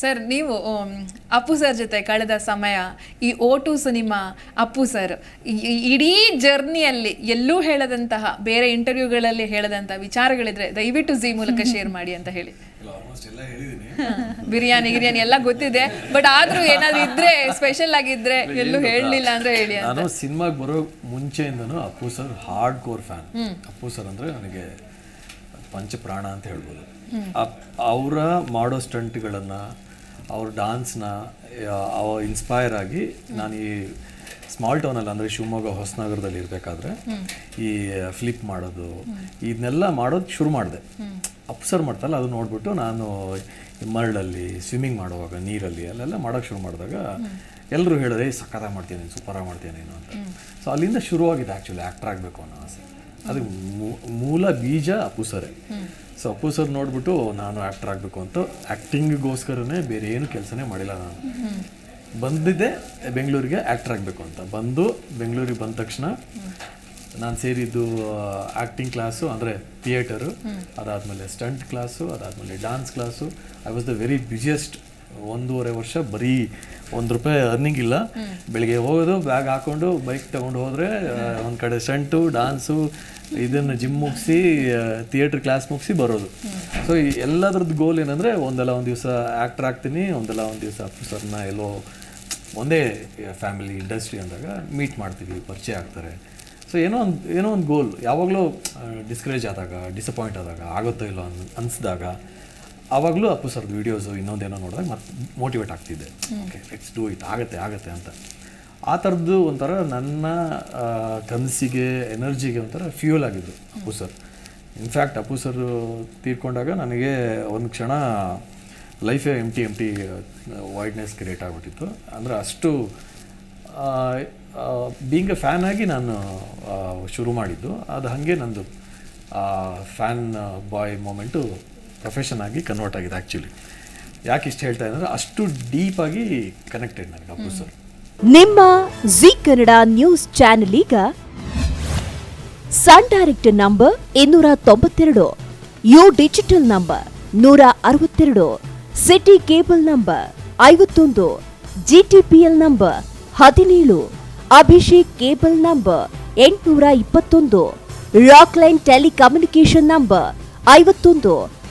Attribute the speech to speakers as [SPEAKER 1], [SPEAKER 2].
[SPEAKER 1] Sir ನೀವು Appu sir ಜೊತೆ ಕಳೆದ ಸಮಯ ಈ O two cinema Appu sir ಇಡೀ ಜರ್ನಿಯಲ್ಲಿ ಎಲ್ಲೂ ಹೇಳದಂತಹ ಬೇರೆ ಇಂಟರ್ವ್ಯೂಗಳಲ್ಲಿ ಹೇಳದಂತಹ ವಿಚಾರಗಳಿದ್ರೆ ದಯವಿಟ್ಟು ಜಿ ಮೂಲಕ ಶೇರ್ ಮಾಡಿ ಅಂತ ಹೇಳಿ.
[SPEAKER 2] ಆಲ್ಮೋಸ್ಟ್ ಎಲ್ಲ ಹೇಳಿದ್ದೀನಿ.
[SPEAKER 1] ಬಿರಿಯಾನಿ ಗಿರಿಯಾನಿ ಎಲ್ಲ ಗೊತ್ತಿದೆ ಬಟ್ ಆದ್ರೂ ಏನಾದ್ರು ಇದ್ರೆ ಸ್ಪೆಷಲ್ ಆಗಿದ್ರೆ ಎಲ್ಲೂ ಹೇಳಲಿಲ್ಲ ಅಂದ್ರೆ ಹೇಳಿ ಅಂತ.
[SPEAKER 2] ನಾನು ಸಿನಿಮಾಗೆ ಬರೋ ಮುಂಚೆಯಿಂದನೂ Appu sir hardcore fan Appu sir ಅಂದ್ರೆ ನನಗೆ ಪಂಚಪ್ರಾಣ ಅಂತ ಹೇಳ್ಬೋದು. ಅವರ ಮಾಡೋ ಸ್ಟಂಟ್ಗಳನ್ನು ಅವ್ರ ಡಾನ್ಸ್ನ ಅವ ಇನ್ಸ್ಪೈರ್ ಆಗಿ ನಾನು ಈ ಸ್ಮಾಲ್ ಟೌನಲ್ಲಿ ಅಂದರೆ ಶಿವಮೊಗ್ಗ ಹೊಸನಗರದಲ್ಲಿ ಇರಬೇಕಾದ್ರೆ ಈ ಫ್ಲಿಪ್ ಮಾಡೋದು ಇದನ್ನೆಲ್ಲ ಮಾಡೋದು ಶುರು ಮಾಡಿದೆ. ಅಪ್ಸರ್ ಸರ್ ಮಾಡ್ತಲ್ಲ ಅದು ನೋಡಿಬಿಟ್ಟು ನಾನು ಮರಳಲ್ಲಿ ಸ್ವಿಮ್ಮಿಂಗ್ ಮಾಡುವಾಗ ನೀರಲ್ಲಿ ಅಲ್ಲೆಲ್ಲ ಮಾಡೋಕ್ಕೆ ಶುರು ಮಾಡಿದಾಗ ಎಲ್ಲರೂ ಹೇಳಿದ್ರೆ ಸಕ್ಕತ್ತಾಗಿ ಮಾಡ್ತೀನಿ ಸೂಪರಾಗಿ ಮಾಡ್ತೀನಿ ನೀನು ಅಂತ. ಸೊ ಅಲ್ಲಿಂದ ಶುರುವಾಗಿದೆ ಆ್ಯಕ್ಚುಲಿ ಆ್ಯಕ್ಟರ್ ಆಗಬೇಕು ಅನ್ನೋ ಆಸೆ. ಅದು ಮೂಲ ಬೀಜ ಅಪ್ಪು ಸರೇ ಸೊ ಅಪ್ಪು ಸರ್ ನೋಡ್ಬಿಟ್ಟು ನಾನು ಆ್ಯಕ್ಟರ್ ಆಗಬೇಕು ಅಂತ ಆ್ಯಕ್ಟಿಂಗಿಗೋಸ್ಕರನೇ ಬೇರೆ ಏನು ಕೆಲಸನೇ ಮಾಡಿಲ್ಲ ನಾನು. ಬಂದಿದ್ದೆ ಬೆಂಗಳೂರಿಗೆ ಆ್ಯಕ್ಟರ್ ಆಗಬೇಕು ಅಂತ. ಬಂದು ಬೆಂಗಳೂರಿಗೆ ಬಂದ ತಕ್ಷಣ ನಾನು ಸೇರಿದ್ದು ಆ್ಯಕ್ಟಿಂಗ್ ಕ್ಲಾಸು ಅಂದರೆ ಥಿಯೇಟರು ಅದಾದಮೇಲೆ ಸ್ಟಂಟ್ ಕ್ಲಾಸು ಅದಾದಮೇಲೆ dance class I was the very busiest ಒಂದೂವರೆ ವರ್ಷ ಬರೀ ಒಂದು ರೂಪಾಯಿ ಅರ್ನಿಂಗ್ ಇಲ್ಲ. ಬೆಳಿಗ್ಗೆ ಹೋಗೋದು ಬ್ಯಾಗ್ ಹಾಕೊಂಡು ಬೈಕ್ ತಗೊಂಡು ಹೋದರೆ ಒಂದು ಕಡೆ ಸೆಂಟು ಡಾನ್ಸು ಇದನ್ನು ಜಿಮ್ ಮುಗಿಸಿ ಥಿಯೇಟ್ರ್ ಕ್ಲಾಸ್ ಮುಗಿಸಿ ಬರೋದು. ಸೊ ಈ ಎಲ್ಲದ್ರದ್ದು ಗೋಲ್ ಏನಂದರೆ, ಒಂದಲ್ಲ ಒಂದು ದಿವಸ ಆ್ಯಕ್ಟ್ರ್ ಆಗ್ತೀನಿ, ಒಂದಲ್ಲ ಒಂದು ದಿವಸ ಆಫೀಸರ್ನ ಸರ್ನ ಎಲ್ಲೋ ಒಂದೇ ಫ್ಯಾಮಿಲಿ ಇಂಡಸ್ಟ್ರಿ ಅಂದಾಗ ಮೀಟ್ ಮಾಡ್ತೀವಿ, ಪರಿಚಯ ಆಗ್ತಾರೆ. ಸೊ ಏನೋ ಒಂದು ಏನೋ ಒಂದು ಗೋಲ್ ಯಾವಾಗಲೂ ಡಿಸ್ಕರೇಜ್ ಆದಾಗ ಡಿಸಪಾಯಿಂಟ್ ಆದಾಗ, ಆಗುತ್ತೋ ಇಲ್ಲೋ ಅನ್, ಅನಿಸಿದಾಗ ಆವಾಗಲೂ ಅಪ್ಪು ಸರ್ ವೀಡಿಯೋಸು ಇನ್ನೊಂದೇನೋ ನೋಡಿದಾಗ ಮತ್ತೆ ಮೋಟಿವೇಟ್ ಆಗ್ತಿದ್ದೆ ಓಕೆ ಲೆಟ್ಸ್ ಡೂ ಇಟ್ ಆಗುತ್ತೆ ಆಗುತ್ತೆ ಅಂತ. ಆ ಥರದ್ದು ಒಂಥರ ನನ್ನ ಕನಸಿಗೆ ಎನರ್ಜಿಗೆ ಒಂಥರ ಫ್ಯೂಲ್ ಆಗಿದ್ದು Appu sir. In fact Appu sir ತೀರ್ಕೊಂಡಾಗ ನನಗೆ ಒಂದು ಕ್ಷಣ ಲೈಫೇ empty empty wideness create ಆಗಿಬಿಟ್ಟಿತ್ತು. ಅಂದರೆ ಅಷ್ಟು ಬೀಂಗ್ ಅ ಫ್ಯಾನ್ ಆಗಿ ನಾನು ಶುರು ಮಾಡಿದ್ದು. ಅದು ಹಾಗೆ ನಂದು ಫ್ಯಾನ್ ಬಾಯ್ ಮೂಮೆಂಟು ಪ್ರೊಫೆಷನ್ ಆಗಿ ಕನ್ವರ್ಟ್ ಆಗಿದೆ ಆ್ಯಕ್ಚುಲಿ ಯಾಕೆ ಇಷ್ಟು ಹೇಳ್ತಾ ಇದ್ದಾರೆ ಅಷ್ಟು ಡೀಪಾಗಿ ಕನೆಕ್ಟೆಡ್ ನನಗೆ ಅಪ್ಪು ಸರ್.
[SPEAKER 3] ನಿಮ್ಮ ಜಿ ಕನ್ನಡ ನ್ಯೂಸ್ ಚಾನೆಲ್ ಈಗ ಸನ್ ಡೈರೆಕ್ಟ್ ನಂಬರ್ ಇನ್ನೂರ ತೊಂಬತ್ತೆರಡು ಯು ಡಿಜಿಟಲ್ ನಂಬರ್ ನೂರ ಅರವತ್ತೆರಡು ಸಿಟಿ ಕೇಬಲ್ ನಂಬರ್ ಐವತ್ತೊಂದು ಜಿಟಿಪಿಎಲ್ ನಂಬರ್ ಹದಿನೇಳು ಅಭಿಷೇಕ್ ಕೇಬಲ್ ನಂಬರ್ ಎಂಟುನೂರ ಇಪ್ಪತ್ತೊಂದು ರಾಕ್ಲೈನ್ ಟೆಲಿಕಮ್ಯುನಿಕೇಶನ್ ನಂಬರ್ ಐವತ್ತೊಂದು